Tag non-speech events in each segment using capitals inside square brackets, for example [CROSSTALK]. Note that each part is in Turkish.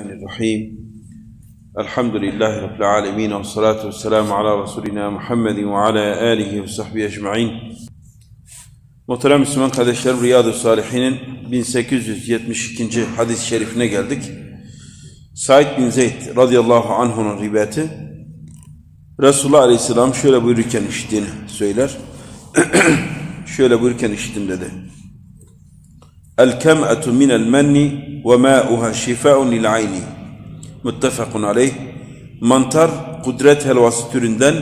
Bismillahirrahmanirrahim. Elhamdülillahi Rabbil alemin. Ve salatu ve selamu ala Resulina Muhammedin ve ala alihi ve sahbihi ecma'in. Muhterem Müslüman kardeşlerim Riyad-ı Salihin'in 1872. hadis-i şerifine geldik. Said bin Zeyd radıyallahu anh'un rivayeti Resulullah aleyhisselam şöyle buyururken işittiğini söyler. [CLEARS THROAT] şöyle buyururken işittim dedi. الكمأة من المن وماؤها شفاء للعين muttefakun aleyh mantar kudret helvası türünden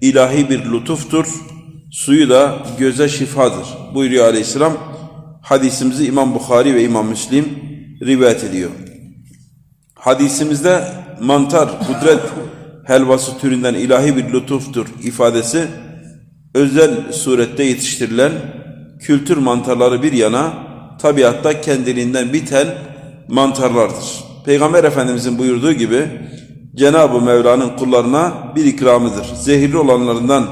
ilahi bir lütuftur suyu da göze şifadır buyuruyor aleyhisselam hadisimizi İmam Bukhari ve İmam Müslim rivayet ediyor hadisimizde mantar kudret helvası türünden ilahi bir lütuftur ifadesi özel surette yetiştirilen kültür mantarları bir yana tabiatta kendiliğinden biten mantarlardır. Peygamber Efendimizin buyurduğu gibi Cenab-ı Mevla'nın kullarına bir ikramıdır. Zehirli olanlarından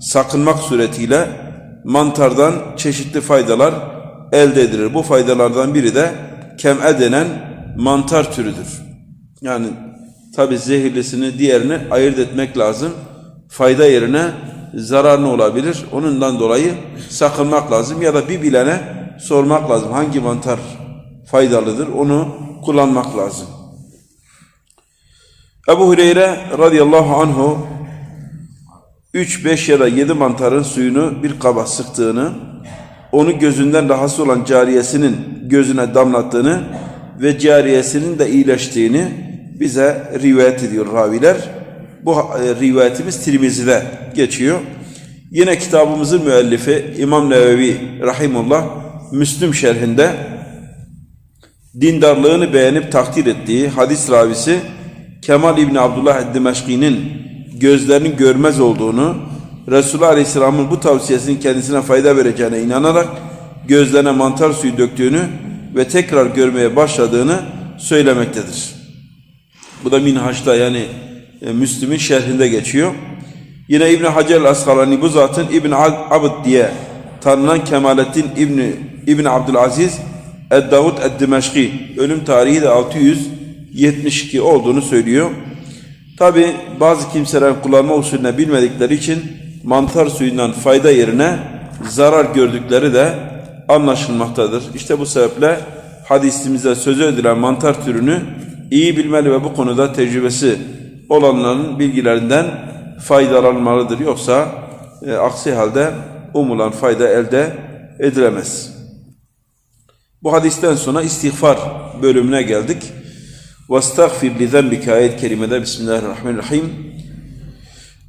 sakınmak suretiyle mantardan çeşitli faydalar elde edilir. Bu faydalardan biri de kem'e denen mantar türüdür. Yani tabi zehirlisini diğerini ayırt etmek lazım. Fayda yerine zararlı olabilir. Onundan dolayı sakınmak lazım ya da bir bilene sormak lazım. Hangi mantar faydalıdır onu kullanmak lazım. Ebu Hureyre radıyallahu anhu 3, 5 ya da 7 mantarın suyunu bir kaba sıktığını, onu gözünden rahatsız olan cariyesinin gözüne damlattığını ve cariyesinin de iyileştiğini bize rivayet ediyor raviler. Bu e, rivayetimiz Tirmizi'de geçiyor. Yine kitabımızın müellifi İmam Nevevi Rahimullah Müslüm şerhinde dindarlığını beğenip takdir ettiği hadis ravisi Kemal İbni Abdullah Dimeşki'nin gözlerinin görmez olduğunu, Resulullah Aleyhisselam'ın bu tavsiyesinin kendisine fayda vereceğine inanarak gözlerine mantar suyu döktüğünü ve tekrar görmeye başladığını söylemektedir. Bu da Minhaç'ta yani e, Müslüm'ün şerhinde geçiyor. Yine İbn Hacer el-Askalani bu zatın İbn Abd diye tanınan Kemalettin İbni İbn Abdülaziz Ed-Davud Ed-Dimeşki ölüm tarihi de 672 olduğunu söylüyor. Tabi bazı kimseler kullanma usulüne bilmedikleri için mantar suyundan fayda yerine zarar gördükleri de anlaşılmaktadır. İşte bu sebeple hadisimizde sözü edilen mantar türünü iyi bilmeli ve bu konuda tecrübesi olanların bilgilerinden faydalanmalıdır. Yoksa e, aksi halde umulan fayda elde edilemez. Bu hadisten sonra istiğfar bölümüne geldik. وَاسْتَغْفِرْ لِذَنْبِكَ ayet kerimede Bismillahirrahmanirrahim.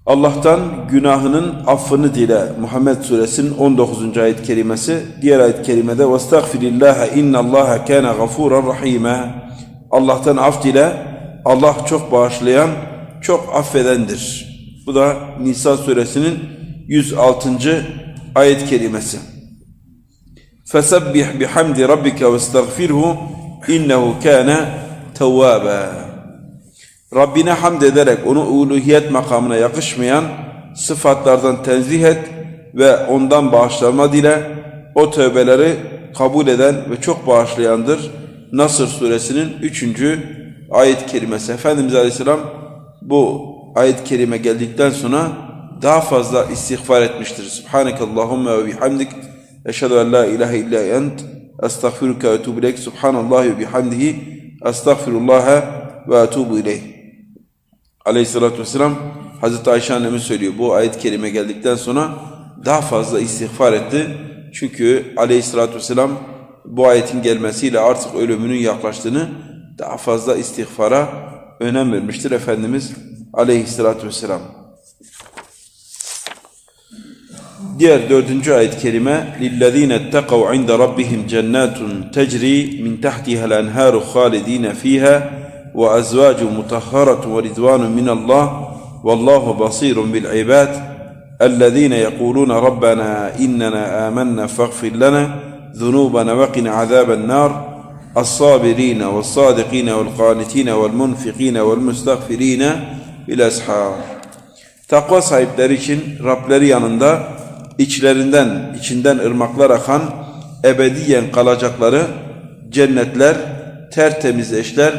Allah'tan günahının affını dile. Muhammed suresinin 19. ayet kerimesi. Diğer ayet kerimede وَاسْتَغْفِرِ اللّٰهَ اِنَّ اللّٰهَ كَانَ غَفُورًا رَحِيمًا Allah'tan af dile. Allah çok bağışlayan, çok affedendir. Bu da Nisa suresinin 106. ayet-i kerimesi. Fesebbih bihamdi rabbike ve estağfirhu innehu kâne tevvâbe. Rabbine hamd ederek onu uluhiyet makamına yakışmayan sıfatlardan tenzih et ve ondan bağışlanma dile. O tövbeleri kabul eden ve çok bağışlayandır. Nasır suresinin 3. ayet-i kerimesi. Efendimiz Aleyhisselam bu ayet-i kerime geldikten sonra daha fazla istiğfar etmiştir. Subhanekallahumma ve bihamdik Eşhedü en la ilahe illa ent estağfiruke ve etubu ileyk. Subhanallahi ve bihamdihi estağfirullah ve etubu ileyh. Aleyhissalatü vesselam Hazreti Ayşe annemiz söylüyor. Bu ayet kerime geldikten sonra daha fazla istiğfar etti. Çünkü aleyhissalatü vesselam bu ayetin gelmesiyle artık ölümünün yaklaştığını daha fazla istiğfara önem vermiştir Efendimiz aleyhissalatü vesselam. Diğer dördüncü ayet-i kerime لِلَّذ۪ينَ اتَّقَوْا عِنْدَ رَبِّهِمْ جَنَّاتٌ تَجْرِي مِنْ تَحْتِهَا الْاَنْهَارُ خَالِد۪ينَ ف۪يهَا وَأَزْوَاجٌ مُطَهَّرَةٌ وَرِضْوَانٌ مِنَ اللّٰهِ وَاللّٰهُ بَصِيرٌ بِالْعِبَادِ الَّذ۪ينَ يَقُولُونَ رَبَّنَا إِنَّنَا آمَنَّا فَاغْفِرْ لَنَا ذُنُوبَنَا وَقِنَ عَذَابَ النَّارِ الصابرين والصادقين والقانتين والmunfikine والمستغفرين بالأسحار Takva sahipleri için Rableri yanında içlerinden, içinden ırmaklar akan, ebediyen kalacakları cennetler, tertemiz eşler,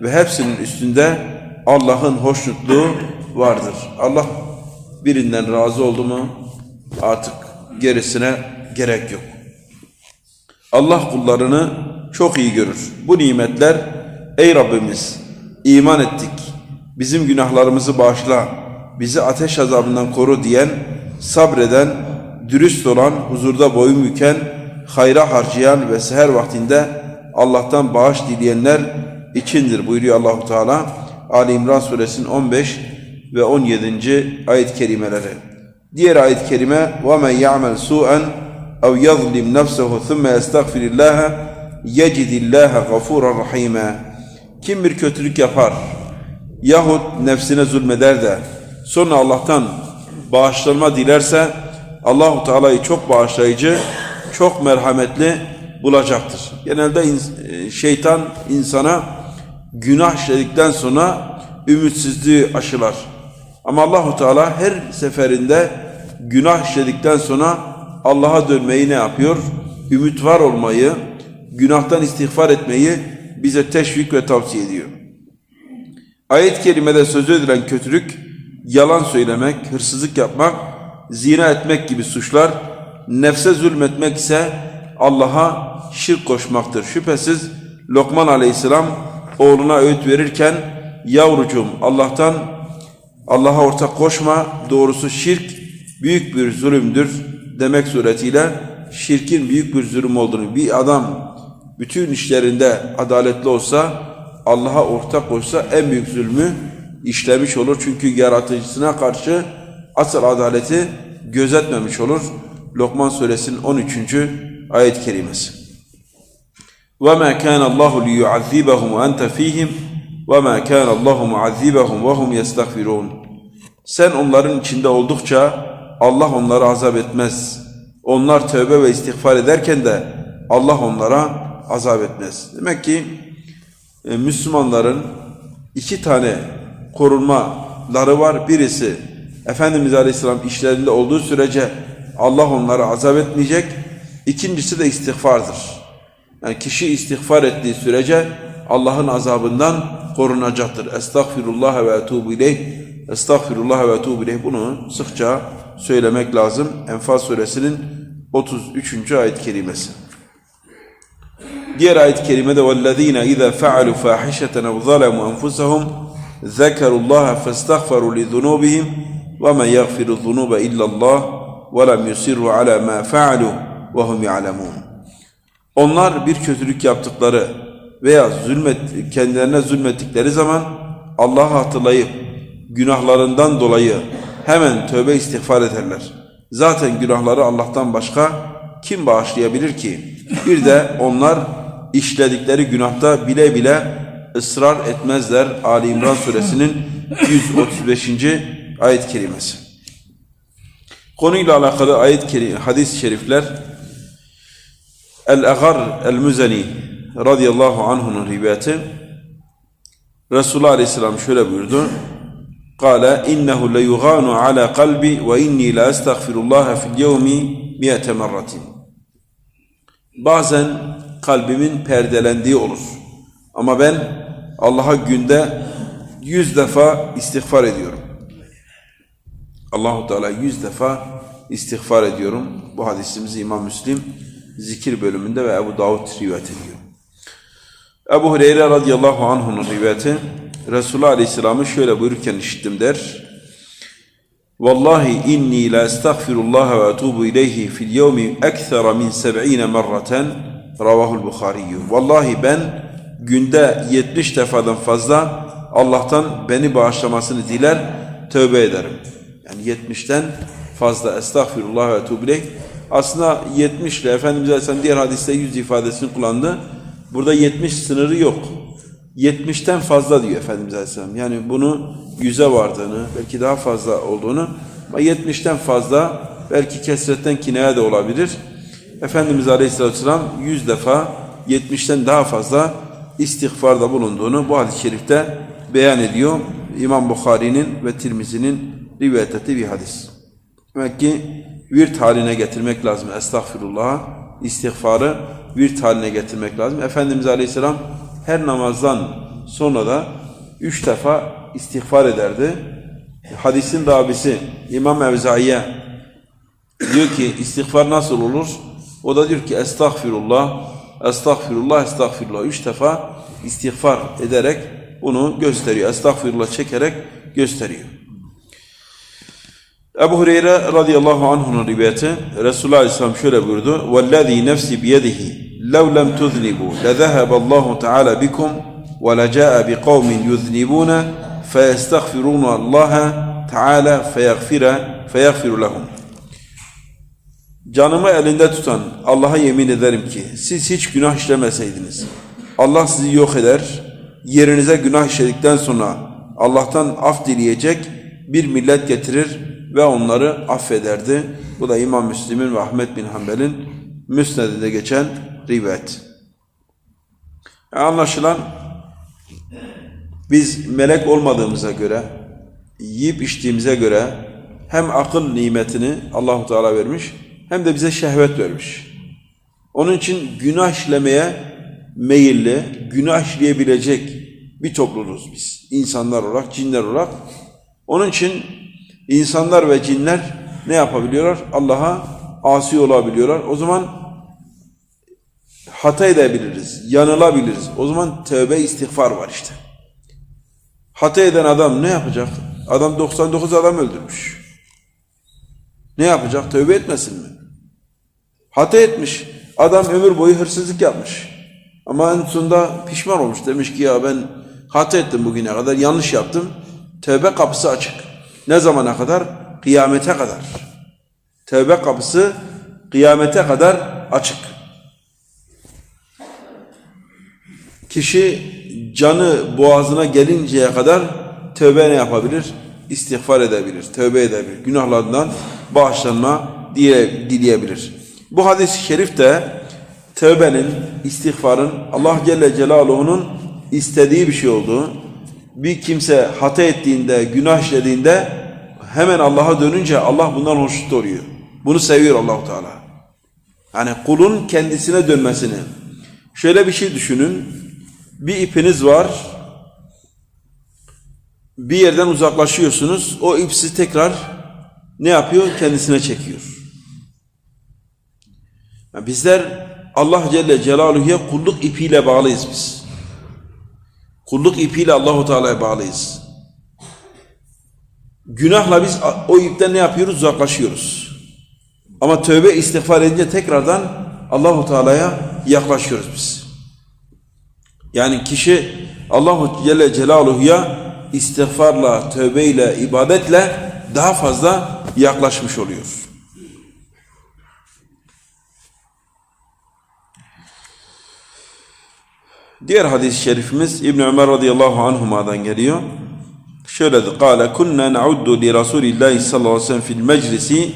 ve hepsinin üstünde Allah'ın hoşnutluğu vardır. Allah birinden razı oldu mu artık gerisine gerek yok. Allah kullarını çok iyi görür. Bu nimetler ey Rabbimiz iman ettik. Bizim günahlarımızı bağışla. Bizi ateş azabından koru diyen, sabreden, dürüst olan, huzurda boyun büken, hayra harcayan ve seher vaktinde Allah'tan bağış dileyenler içindir buyuruyor Allahu Teala. Ali İmran suresinin 15 ve 17. ayet kerimeleri. Diğer ayet kerime ve men ya'mel su'en ev yazlim nefsehu thumma yestagfirillah yecidillah gafuran rahime. Kim bir kötülük yapar yahut nefsine zulmeder de sonra Allah'tan bağışlanma dilerse Allahu Teala'yı çok bağışlayıcı, çok merhametli bulacaktır. Genelde e, şeytan insana günah işledikten sonra ümitsizliği aşılar. Ama Allahu Teala her seferinde günah işledikten sonra Allah'a dönmeyi ne yapıyor? Ümit var olmayı, günahtan istiğfar etmeyi bize teşvik ve tavsiye ediyor. Ayet-i kerimede söz edilen kötülük, yalan söylemek, hırsızlık yapmak, zina etmek gibi suçlar, nefse zulmetmek ise Allah'a şirk koşmaktır. Şüphesiz Lokman aleyhisselam oğluna öğüt verirken, yavrucuğum Allah'tan Allah'a ortak koşma, doğrusu şirk büyük bir zulümdür demek suretiyle şirkin büyük bir zulüm olduğunu bir adam bütün işlerinde adaletli olsa Allah'a ortak koşsa en büyük zulmü işlemiş olur. Çünkü yaratıcısına karşı asıl adaleti gözetmemiş olur. Lokman suresinin 13. ayet-i kerimesi. وَمَا كَانَ اللّٰهُ لِيُعَذِّبَهُمْ وَاَنْتَ ف۪يهِمْ وَمَا كَانَ اللّٰهُ مُعَذِّبَهُمْ وَهُمْ يَسْتَغْفِرُونَ Sen onların içinde oldukça Allah onları azap etmez. Onlar tövbe ve istiğfar ederken de Allah onlara azap etmez. Demek ki e, Müslümanların iki tane korunmaları var. Birisi Efendimiz Aleyhisselam işlerinde olduğu sürece Allah onları azap etmeyecek. İkincisi de istiğfardır. Yani kişi istiğfar ettiği sürece Allah'ın azabından korunacaktır. Estağfirullah ve etubu ileyh. Estağfirullah ve etubu ileyh. Bunu sıkça söylemek lazım. Enfal suresinin 33. ayet-i kerimesi. Diğer ayet-i kerimede وَالَّذ۪ينَ اِذَا فَعَلُوا فَاحِشَةً اَوْ ظَلَمُوا أَنفُسَهُمْ ذَكَرُوا اللّٰهَ فَاسْتَغْفَرُوا لِذُنُوبِهِمْ وَمَنْ يَغْفِرُ الذُّنُوبَ إِلَّا اللّٰهِ وَلَمْ يُسِرُّوا عَلَى مَا فَعَلُوا وَهُمْ يَعْلَمُونَ Onlar bir kötülük yaptıkları veya zulmet, kendilerine zulmettikleri zaman Allah'ı hatırlayıp günahlarından dolayı hemen tövbe istiğfar ederler. Zaten günahları Allah'tan başka kim bağışlayabilir ki? Bir de onlar işledikleri günahta bile bile ısrar etmezler. Ali İmran suresinin 135. ayet-i kerimesi. Konuyla alakalı ayet-i hadis-i şerifler El-Agar El-Müzeni radıyallahu anh'un rivayeti Resulullah Aleyhisselam şöyle buyurdu. Kale innehu le yuganu ala kalbi ve inni la estağfirullah fil yevmi miyete merratin. Bazen kalbimin perdelendiği olur. Ama ben Allah'a günde yüz defa istiğfar ediyorum. Allahu Teala yüz defa istiğfar ediyorum. Bu hadisimizi İmam Müslim zikir bölümünde ve Ebu Davud rivayet ediyor. Ebu Hureyre radıyallahu anh'un rivayeti Resulullah Aleyhisselam'ı şöyle buyururken işittim der. Vallahi inni la estağfirullah ve etubu ileyhi fil yevmi ekthera min seb'ine merraten ravahul Bukhariyyü. Vallahi ben günde 70 defadan fazla Allah'tan beni bağışlamasını diler, tövbe ederim. Yani 70'ten fazla estağfirullah ve etubu ileyh. Aslında 70 ile Efendimiz Aleyhisselam diğer hadiste 100 ifadesini kullandı. Burada 70 sınırı yok. 70'ten fazla diyor Efendimiz Aleyhisselam. Yani bunu 100'e vardığını, belki daha fazla olduğunu ama 70'ten fazla belki kesretten kinaya da olabilir. Efendimiz Aleyhisselam 100 defa 70'ten daha fazla istiğfarda bulunduğunu bu hadis-i şerifte beyan ediyor. İmam Bukhari'nin ve Tirmizi'nin rivayet ettiği bir hadis. Demek ki virt haline getirmek lazım. Estağfirullah, istiğfarı virt haline getirmek lazım. Efendimiz Aleyhisselam her namazdan sonra da üç defa istiğfar ederdi. Hadisin rabisi İmam Evzai'ye diyor ki istiğfar nasıl olur? O da diyor ki estağfirullah, estağfirullah, estağfirullah. Üç defa istiğfar ederek bunu gösteriyor. Estağfirullah çekerek gösteriyor. Ebu Hureyre radıyallahu anh'un rivayeti Resulullah Aleyhisselam şöyle buyurdu. وَالَّذ۪ي نَفْسِ بِيَدِهِ لَوْ لَمْ تُذْنِبُوا لَذَهَبَ اللّٰهُ تَعَالَى بِكُمْ وَلَجَاءَ بِقَوْمٍ يُذْنِبُونَ فَيَسْتَغْفِرُونَ اللّٰهَ تَعَالَى فَيَغْفِرَ, فَيَغْفِرُ لَهُمْ Canımı elinde tutan Allah'a yemin ederim ki siz hiç günah işlemeseydiniz Allah sizi yok eder, yerinize günah işledikten sonra Allah'tan af dileyecek bir millet getirir ve onları affederdi. Bu da İmam Müslim'in ve Ahmet bin Hanbel'in Müsned'inde geçen rivayet. E anlaşılan biz melek olmadığımıza göre, yiyip içtiğimize göre hem akıl nimetini Allahu Teala vermiş hem de bize şehvet vermiş. Onun için günah işlemeye meyilli, günah işleyebilecek bir topluluğuz biz. İnsanlar olarak, cinler olarak. Onun için insanlar ve cinler ne yapabiliyorlar? Allah'a asi olabiliyorlar. O zaman hata edebiliriz, yanılabiliriz. O zaman tövbe istiğfar var işte. Hata eden adam ne yapacak? Adam 99 adam öldürmüş. Ne yapacak? Tövbe etmesin mi? Hata etmiş. Adam ömür boyu hırsızlık yapmış. Ama en sonunda pişman olmuş. Demiş ki ya ben hata ettim bugüne kadar, yanlış yaptım. Tövbe kapısı açık. Ne zamana kadar? Kıyamete kadar. Tövbe kapısı kıyamete kadar açık. Kişi canı boğazına gelinceye kadar tövbe ne yapabilir? İstiğfar edebilir, tövbe edebilir. Günahlarından bağışlanma dile, dileyebilir. Bu hadis-i şerif de tövbenin, istiğfarın Allah Celle Celaluhu'nun istediği bir şey olduğu, bir kimse hata ettiğinde, günah işlediğinde hemen Allah'a dönünce Allah bundan hoşnut oluyor. Bunu seviyor Allahu Teala. Yani kulun kendisine dönmesini. Şöyle bir şey düşünün. Bir ipiniz var. Bir yerden uzaklaşıyorsunuz. O ip sizi tekrar ne yapıyor? Kendisine çekiyor. Yani bizler Allah Celle Celaluhu'ya kulluk ipiyle bağlıyız biz. Kulluk ipiyle Allahu Teala'ya bağlıyız. Günahla biz o ipten ne yapıyoruz? Uzaklaşıyoruz. Ama tövbe istiğfar edince tekrardan Allahu Teala'ya yaklaşıyoruz biz. Yani kişi Allahu Celle Celaluhu'ya istiğfarla, tövbeyle, ibadetle daha fazla yaklaşmış oluyor. Diğer hadis-i şerifimiz İbn Ömer radıyallahu anhuma'dan geliyor. Şöyle de na'uddu li Rasulillahi sallallahu aleyhi ve sellem fil meclisi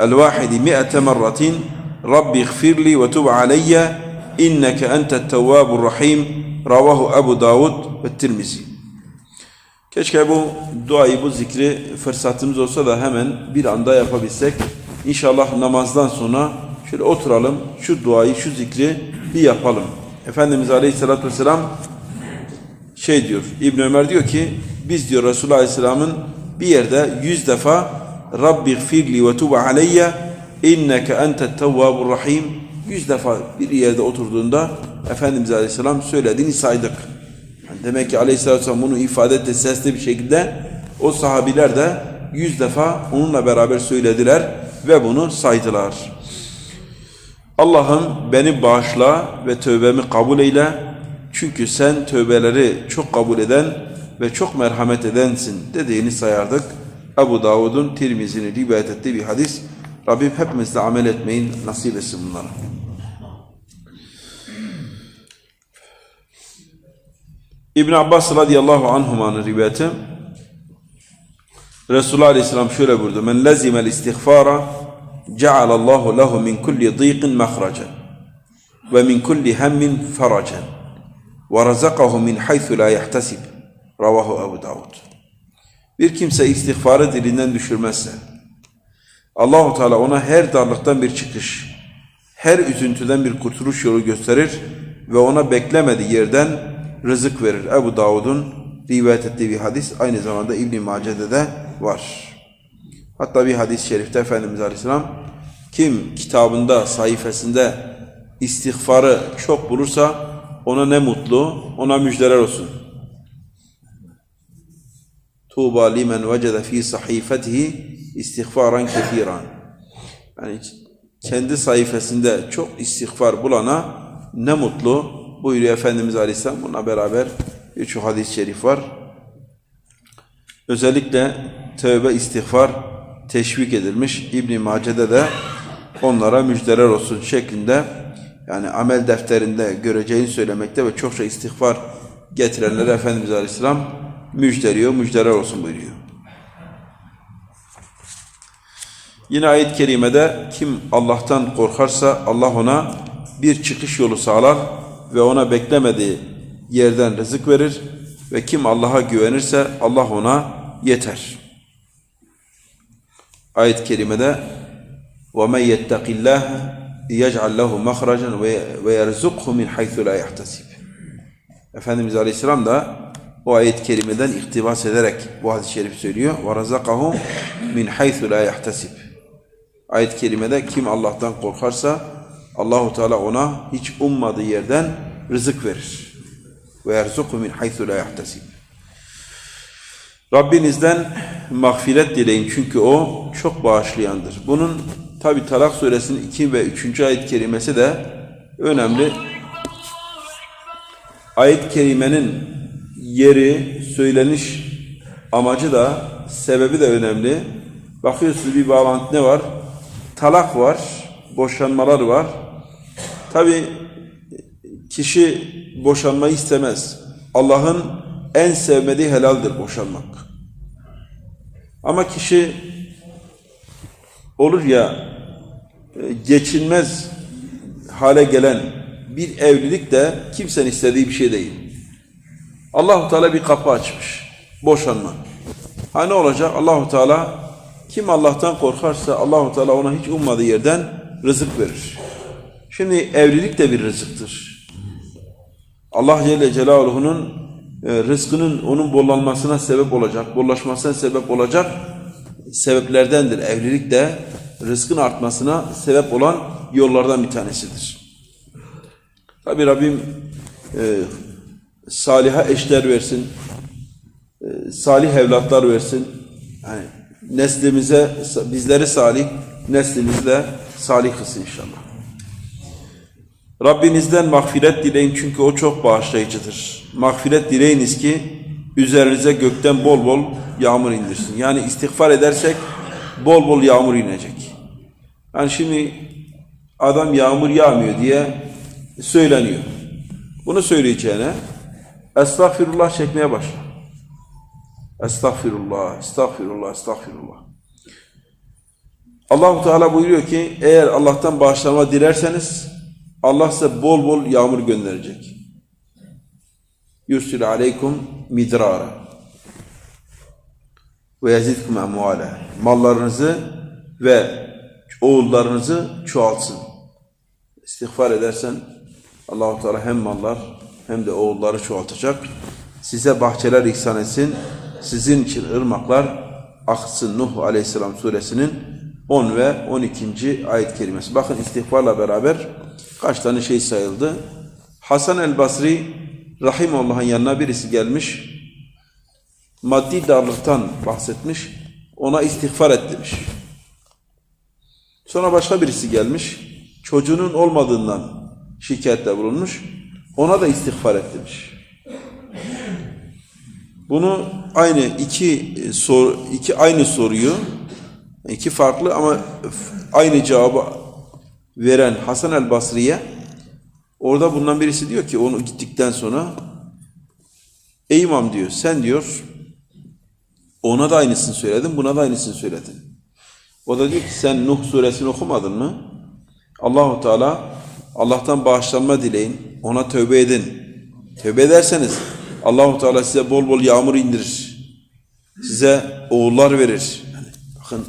el vahidi mi'ete merratin Rabbi ighfirli ve tub aleyye inneke entet tevvabur rahim ravahu Ebu Davud ve Tirmizi. Keşke bu duayı, bu zikri fırsatımız olsa da hemen bir anda yapabilsek. İnşallah namazdan sonra şöyle oturalım, şu duayı, şu zikri bir yapalım. Efendimiz Aleyhisselatü Vesselam şey diyor, İbn Ömer diyor ki biz diyor Resulullah Aleyhisselam'ın bir yerde yüz defa Rabbi gfirli ve tub aleyye inneke entet tevvabur rahim yüz defa bir yerde oturduğunda Efendimiz Aleyhisselam söylediğini saydık. Demek ki Aleyhisselatü Vesselam bunu ifade etti sesli bir şekilde o sahabiler de yüz defa onunla beraber söylediler ve bunu saydılar. Allah'ım beni bağışla ve tövbemi kabul eyle. Çünkü sen tövbeleri çok kabul eden ve çok merhamet edensin dediğini sayardık. Ebu Davud'un Tirmizi'ni rivayet ettiği bir hadis. Rabbim hepimizle amel etmeyi nasip etsin bunlara. İbn Abbas radıyallahu anhumanın rivayeti Resulullah aleyhisselam şöyle buyurdu. Men lezimel istiğfara lehu min kulli dîqin mahracen ve min kulli hemmin faracen ve razakahu min haythu la yahtasib. Ravahu Ebu Davud. Bir kimse istiğfarı dilinden düşürmezse Allahu Teala ona her darlıktan bir çıkış, her üzüntüden bir kurtuluş yolu gösterir ve ona beklemediği yerden rızık verir. Ebu Davud'un rivayet ettiği bir hadis aynı zamanda İbn Mace'de de var. Hatta bir hadis-i şerifte Efendimiz Aleyhisselam kim kitabında, sayfasında istiğfarı çok bulursa ona ne mutlu, ona müjdeler olsun. Tuğba limen vecede fi sahifetihi istiğfaran kethiran. Yani kendi sayfasında çok istiğfar bulana ne mutlu buyuruyor Efendimiz Aleyhisselam. Bununla beraber birçok hadis-i şerif var. Özellikle tövbe istiğfar teşvik edilmiş. İbn Mace'de de onlara müjdeler olsun şeklinde yani amel defterinde göreceğini söylemekte ve çokça istiğfar getirenlere Efendimiz Aleyhisselam müjdeliyor, müjdeler olsun buyuruyor. Yine ayet-i kerimede kim Allah'tan korkarsa Allah ona bir çıkış yolu sağlar ve ona beklemediği yerden rızık verir ve kim Allah'a güvenirse Allah ona yeter Ayet-i kerimede وَمَنْ يَتَّقِ اللّٰهَ يَجْعَلْ لَهُ مَخْرَجًا وَيَرْزُقْهُ مِنْ حَيْثُ لَا يَحْتَسِبْ Efendimiz Aleyhisselam da o ayet-i kerimeden iktibas ederek bu hadis-i şerif söylüyor. وَرَزَقَهُ مِنْ حَيْثُ لَا يَحْتَسِبْ Ayet-i kerimede kim Allah'tan korkarsa Allahu Teala ona hiç ummadığı yerden rızık verir. Ve yerzuku min haythu la yahtasib. Rabbinizden mağfiret dileyin çünkü o çok bağışlayandır. Bunun tabi Talak suresinin 2 ve 3. ayet-i kerimesi de önemli. Ayet-i kerimenin yeri, söyleniş amacı da, sebebi de önemli. Bakıyorsunuz bir bağlantı ne var? Talak var, boşanmalar var. Tabi kişi boşanmayı istemez. Allah'ın en sevmediği helaldir boşanmak. Ama kişi olur ya e, geçilmez hale gelen bir evlilik de kimsenin istediği bir şey değil. Allahu Teala bir kapı açmış. Boşanma. Ha ne olacak? Allahu Teala kim Allah'tan korkarsa Allahu Teala ona hiç ummadığı yerden rızık verir. Şimdi evlilik de bir rızıktır. Allah Celle Celaluhu'nun rızkının onun bollanmasına sebep olacak, bollaşmasına sebep olacak sebeplerdendir. Evlilik de rızkın artmasına sebep olan yollardan bir tanesidir. Tabi Rabbim e, saliha eşler versin, e, salih evlatlar versin. Yani neslimize, bizleri salih, neslimizi de salih kılsın inşallah. Rabbinizden mağfiret dileyin çünkü o çok bağışlayıcıdır. Mağfiret dileyiniz ki üzerinize gökten bol bol yağmur indirsin. Yani istiğfar edersek bol bol yağmur inecek. Yani şimdi adam yağmur yağmıyor diye söyleniyor. Bunu söyleyeceğine estağfirullah çekmeye başla. Estağfirullah, estağfirullah, estağfirullah. Allahu Teala buyuruyor ki eğer Allah'tan bağışlanma dilerseniz Allah size bol bol yağmur gönderecek. Yursil aleykum midrara ve yazidkum emvala. Mallarınızı ve oğullarınızı çoğaltsın. İstiğfar edersen Allahu Teala hem mallar hem de oğulları çoğaltacak. Size bahçeler ihsan etsin. Sizin için ırmaklar aksın. Nuh Aleyhisselam suresinin 10 ve 12. ayet kelimesi. Bakın istiğfarla beraber kaç tane şey sayıldı. Hasan el Basri Rahimullah'ın yanına birisi gelmiş. Maddi darlıktan bahsetmiş. Ona istiğfar et demiş. Sonra başka birisi gelmiş. Çocuğunun olmadığından şikayette bulunmuş. Ona da istiğfar et demiş. Bunu aynı iki sor iki aynı soruyu iki farklı ama aynı cevabı veren Hasan el Basri'ye orada bundan birisi diyor ki onu gittikten sonra Ey imam diyor sen diyor ona da aynısını söyledin buna da aynısını söyledin. O da diyor ki sen Nuh suresini okumadın mı? Allahu Teala Allah'tan bağışlanma dileyin. Ona tövbe edin. Tövbe ederseniz Allahu Teala size bol bol yağmur indirir. Size oğullar verir. Yani bakın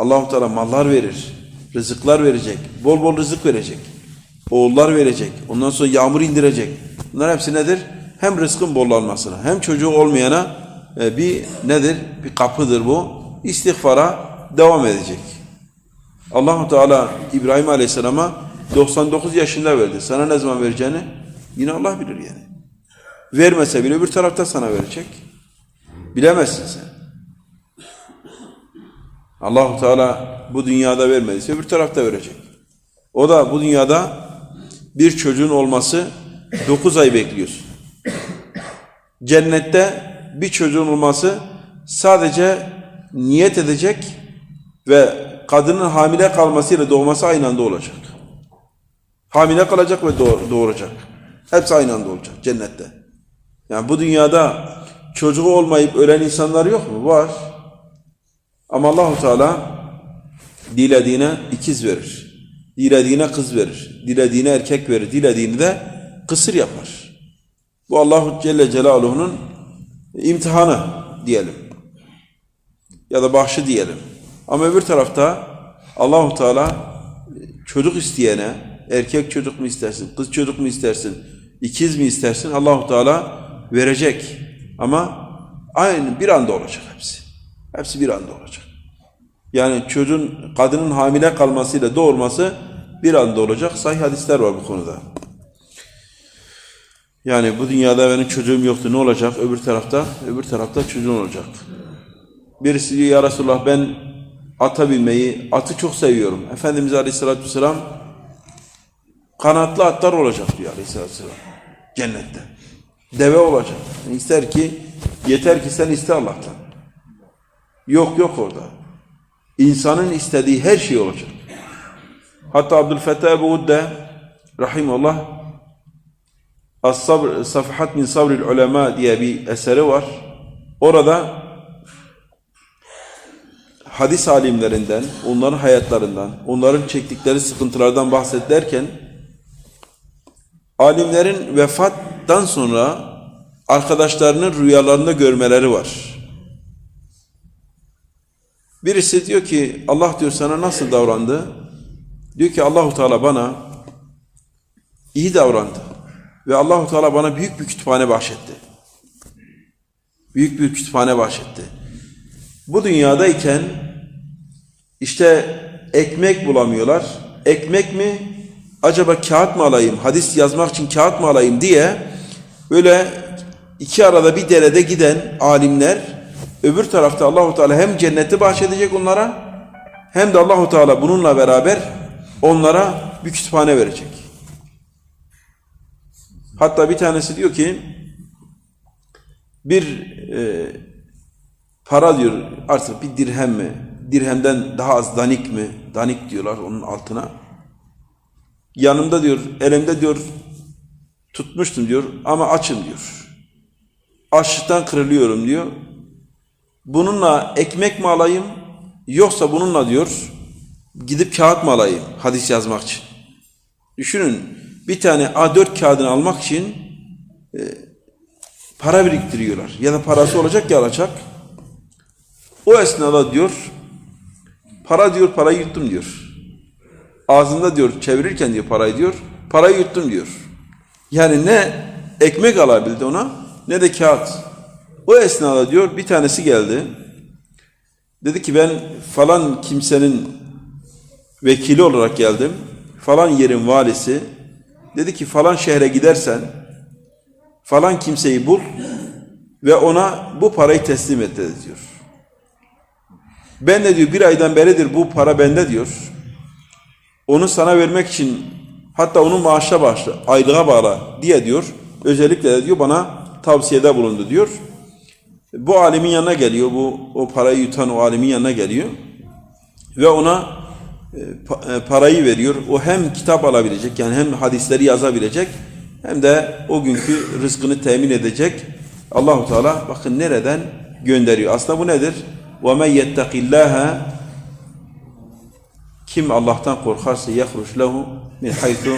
Allahu Teala mallar verir. Rızıklar verecek. Bol bol rızık verecek. Oğullar verecek. Ondan sonra yağmur indirecek. Bunlar hepsi nedir? hem rızkın bollanmasına hem çocuğu olmayana e, bir nedir? Bir kapıdır bu. İstiğfara devam edecek. Allahu Teala İbrahim Aleyhisselam'a 99 yaşında verdi. Sana ne zaman vereceğini yine Allah bilir yani. Vermese bile öbür tarafta sana verecek. Bilemezsin sen. Allahu Teala bu dünyada vermediyse öbür tarafta verecek. O da bu dünyada bir çocuğun olması 9 ay bekliyorsun. Cennette bir çocuğun olması sadece niyet edecek ve kadının hamile kalmasıyla doğması aynı anda olacak. Hamile kalacak ve doğ- doğuracak. Hepsi aynı anda olacak cennette. Yani bu dünyada çocuğu olmayıp ölen insanlar yok mu? Var. Ama Allahu Teala dilediğine ikiz verir. Dilediğine kız verir. Dilediğine erkek verir. Dilediğini de kısır yapar. Bu Allahu Celle Celaluhu'nun imtihanı diyelim. Ya da bahşi diyelim. Ama öbür tarafta Allahu Teala çocuk isteyene erkek çocuk mu istersin, kız çocuk mu istersin, ikiz mi istersin Allahu Teala verecek. Ama aynı bir anda olacak hepsi. Hepsi bir anda olacak. Yani çocuğun, kadının hamile kalmasıyla doğurması bir anda olacak. Sahih hadisler var bu konuda. Yani bu dünyada benim çocuğum yoktu ne olacak? Öbür tarafta, öbür tarafta çocuğun olacak. Birisi diyor ya Resulullah ben ata binmeyi, atı çok seviyorum. Efendimiz Aleyhisselatü Vesselam kanatlı atlar olacak diyor Aleyhisselatü Vesselam. Cennette. Deve olacak. Yani ister ki, yeter ki sen iste Allah'tan. Yok yok orada. İnsanın istediği her şey olacak. Hatta Abdülfettah Ebu Udde Rahimullah As-Sabr, Safahat min Sabril Ulema diye bir eseri var. Orada hadis alimlerinden, onların hayatlarından, onların çektikleri sıkıntılardan bahsederken alimlerin vefattan sonra arkadaşlarının rüyalarında görmeleri var. Birisi diyor ki Allah diyor sana nasıl davrandı? Diyor ki Allahu Teala bana iyi davrandı ve Allahu Teala bana büyük bir kütüphane bahşetti. Büyük bir kütüphane bahşetti. Bu dünyadayken işte ekmek bulamıyorlar. Ekmek mi? Acaba kağıt mı alayım? Hadis yazmak için kağıt mı alayım diye böyle iki arada bir derede giden alimler öbür tarafta Allahu Teala hem cenneti bahşedecek onlara hem de Allahu Teala bununla beraber onlara bir kütüphane verecek. Hatta bir tanesi diyor ki bir e, para diyor artık bir dirhem mi? Dirhemden daha az danik mi? Danik diyorlar onun altına. Yanımda diyor, elimde diyor tutmuştum diyor ama açım diyor. Açlıktan kırılıyorum diyor. Bununla ekmek mi alayım yoksa bununla diyor gidip kağıt mı alayım hadis yazmak için. Düşünün bir tane A4 kağıdını almak için e, para biriktiriyorlar. Ya da parası olacak ya alacak. O esnada diyor para diyor parayı yuttum diyor. Ağzında diyor çevirirken diyor parayı diyor parayı yuttum diyor. Yani ne ekmek alabildi ona ne de kağıt. O esnada diyor bir tanesi geldi. Dedi ki ben falan kimsenin vekili olarak geldim. Falan yerin valisi. Dedi ki falan şehre gidersen falan kimseyi bul ve ona bu parayı teslim et dedi diyor. Ben de diyor bir aydan beridir bu para bende diyor. Onu sana vermek için hatta onun maaşa başla, aylığa bağla diye diyor. Özellikle de diyor bana tavsiyede bulundu diyor Bu alimin yanına geliyor. Bu o parayı yutan o alimin yanına geliyor. Ve ona e, pa- e, parayı veriyor. O hem kitap alabilecek yani hem hadisleri yazabilecek hem de o günkü rızkını temin edecek. Allahu Teala bakın nereden gönderiyor. Aslında bu nedir? وَمَنْ يَتَّقِ اللّٰهَ Kim Allah'tan korkarsa yahruş lehu min haythu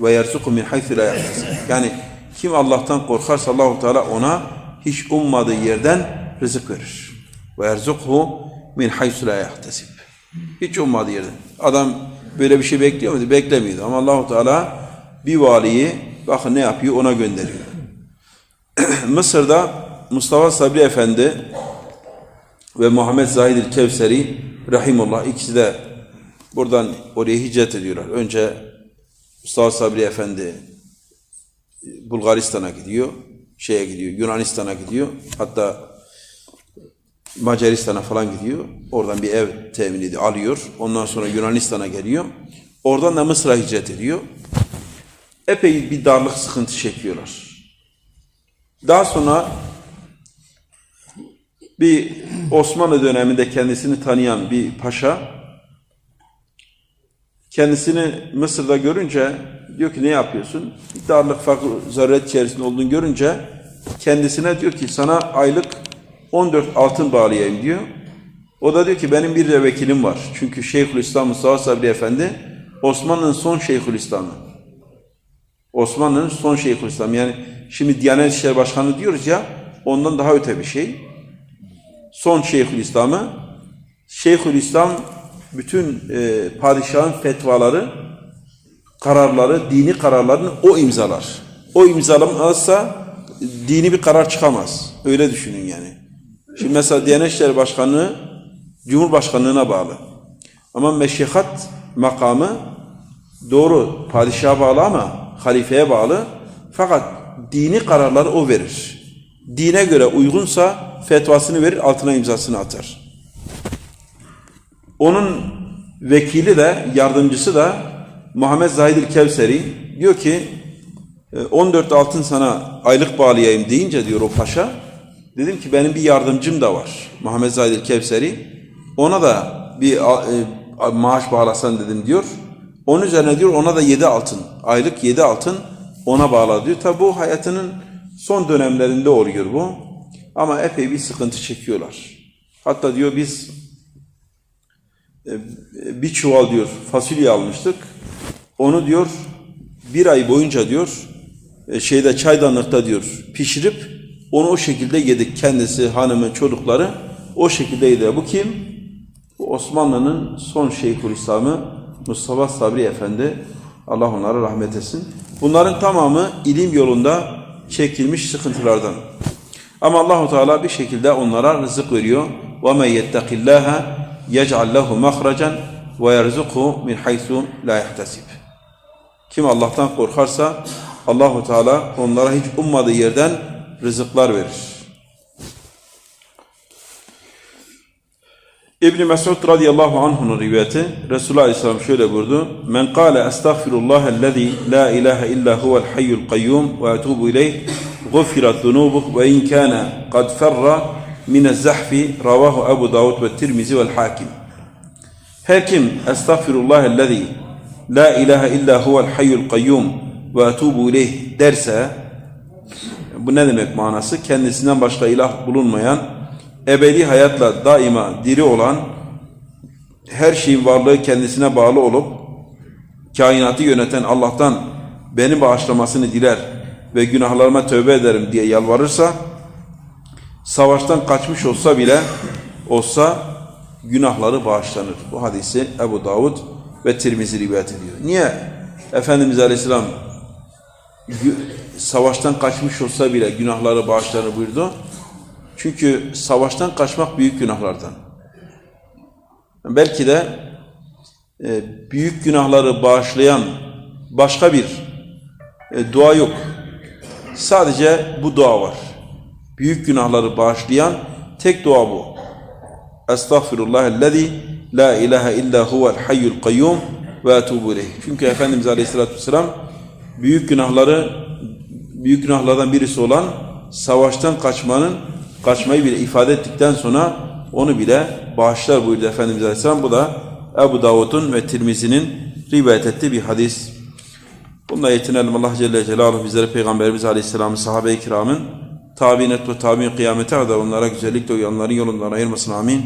ve yerzuku min haythu la yahtasib. Yani kim Allah'tan korkarsa Allahu Teala ona hiç ummadığı yerden rızık verir. Ve yerzukhu min haythu la yahtasib. Hiç ummadığı yerden. Adam böyle bir şey bekliyor muydu? Beklemiyordu. Ama Allahu Teala bir valiyi bakın ne yapıyor ona gönderiyor. [CLEARS THROAT] Mısır'da Mustafa Sabri Efendi ve Muhammed Zahid el Kevseri Rahimullah ikisi de buradan oraya hicret ediyorlar. Önce Mustafa Sabri Efendi Bulgaristan'a gidiyor, şeye gidiyor, Yunanistan'a gidiyor. Hatta Macaristan'a falan gidiyor. Oradan bir ev temin ediyor, alıyor. Ondan sonra Yunanistan'a geliyor. Oradan da Mısır'a hicret ediyor. Epey bir darlık sıkıntı çekiyorlar. Daha sonra bir Osmanlı döneminde kendisini tanıyan bir paşa kendisini Mısır'da görünce diyor ki ne yapıyorsun? Darlık fakir zaruret içerisinde olduğunu görünce kendisine diyor ki sana aylık 14 altın bağlayayım diyor. O da diyor ki benim bir de vekilim var. Çünkü Şeyhülislam Mustafa Sabri Efendi Osmanlı'nın son Şeyhülislam'ı. Osmanlı'nın son Şeyhülislam. Yani şimdi Diyanet İşleri Başkanı diyoruz ya ondan daha öte bir şey. Son Şeyhülislam'ı Şeyhülislam bütün e, padişahın fetvaları, kararları, dini kararlarını o imzalar. O imzalamazsa dini bir karar çıkamaz. Öyle düşünün yani. Şimdi mesela Diyanet İşleri Başkanlığı Cumhurbaşkanlığına bağlı. Ama meşihat makamı doğru padişaha bağlı ama halifeye bağlı. Fakat dini kararları o verir. Dine göre uygunsa fetvasını verir, altına imzasını atar. Onun vekili de, yardımcısı da Muhammed Zahid Kevseri diyor ki 14 altın sana aylık bağlayayım deyince diyor o paşa dedim ki benim bir yardımcım da var. Muhammed Zahid Kevseri ona da bir e, maaş bağlasan dedim diyor. Onun üzerine diyor ona da 7 altın, aylık 7 altın ona bağla diyor. Tabi bu hayatının son dönemlerinde oluyor bu. Ama epey bir sıkıntı çekiyorlar. Hatta diyor biz e, bir çuval diyor fasulye almıştık. Onu diyor bir ay boyunca diyor e, şeyde çaydanlıkta diyor pişirip onu o şekilde yedik kendisi, hanımı, çocukları o şekilde yedi. Bu kim? Bu Osmanlı'nın son Şeyhülislam'ı Mustafa Sabri Efendi Allah onlara rahmet etsin. Bunların tamamı ilim yolunda çekilmiş sıkıntılardan. Ama Allahu Teala bir şekilde onlara rızık veriyor. Ve men yettakillaha yec'al ve yerzuku min haysu la yahtasib. Kim Allah'tan korkarsa Allahu Teala onlara hiç ummadığı yerden rızıklar verir. İbn Mesud radıyallahu anh'un rivayeti Resulullah Aleyhisselam şöyle buyurdu. Men kâle estağfirullah ellezî la ilahe illa huvel hayyul kayyum ve etubu ileyh gufirat zunubuh ve in kâne kad ferra minez zahfi ravahu Ebu Davud ve Tirmizi vel Hakim. Her kim estağfirullah ellezî la ilahe illa huvel hayyul kayyum ve etubu ileyh derse bu ne demek manası? Kendisinden başka ilah bulunmayan ebedi hayatla daima diri olan, her şeyin varlığı kendisine bağlı olup, kainatı yöneten Allah'tan beni bağışlamasını diler ve günahlarıma tövbe ederim diye yalvarırsa, savaştan kaçmış olsa bile olsa günahları bağışlanır. Bu hadisi Ebu Davud ve Tirmizi rivayet ediyor. Niye Efendimiz Aleyhisselam savaştan kaçmış olsa bile günahları bağışlanır buyurdu? Çünkü savaştan kaçmak büyük günahlardan. Belki de e, büyük günahları bağışlayan başka bir e, dua yok. Sadece bu dua var. Büyük günahları bağışlayan tek dua bu. Estağfirullahellezî la ilahe illa huvel hayyul kayyum ve etubu ileyh. Çünkü Efendimiz Aleyhisselatü Vesselam büyük günahları büyük günahlardan birisi olan savaştan kaçmanın kaçmayı bile ifade ettikten sonra onu bile bağışlar buyurdu Efendimiz Aleyhisselam. Bu da Ebu Davud'un ve Tirmizi'nin rivayet ettiği bir hadis. Bununla yetinelim Allah Celle Celaluhu bizlere Peygamberimiz Aleyhisselam'ın sahabe-i kiramın tabinet ve tabi'in kıyamete kadar onlara güzellikle uyanların yolundan ayırmasın amin.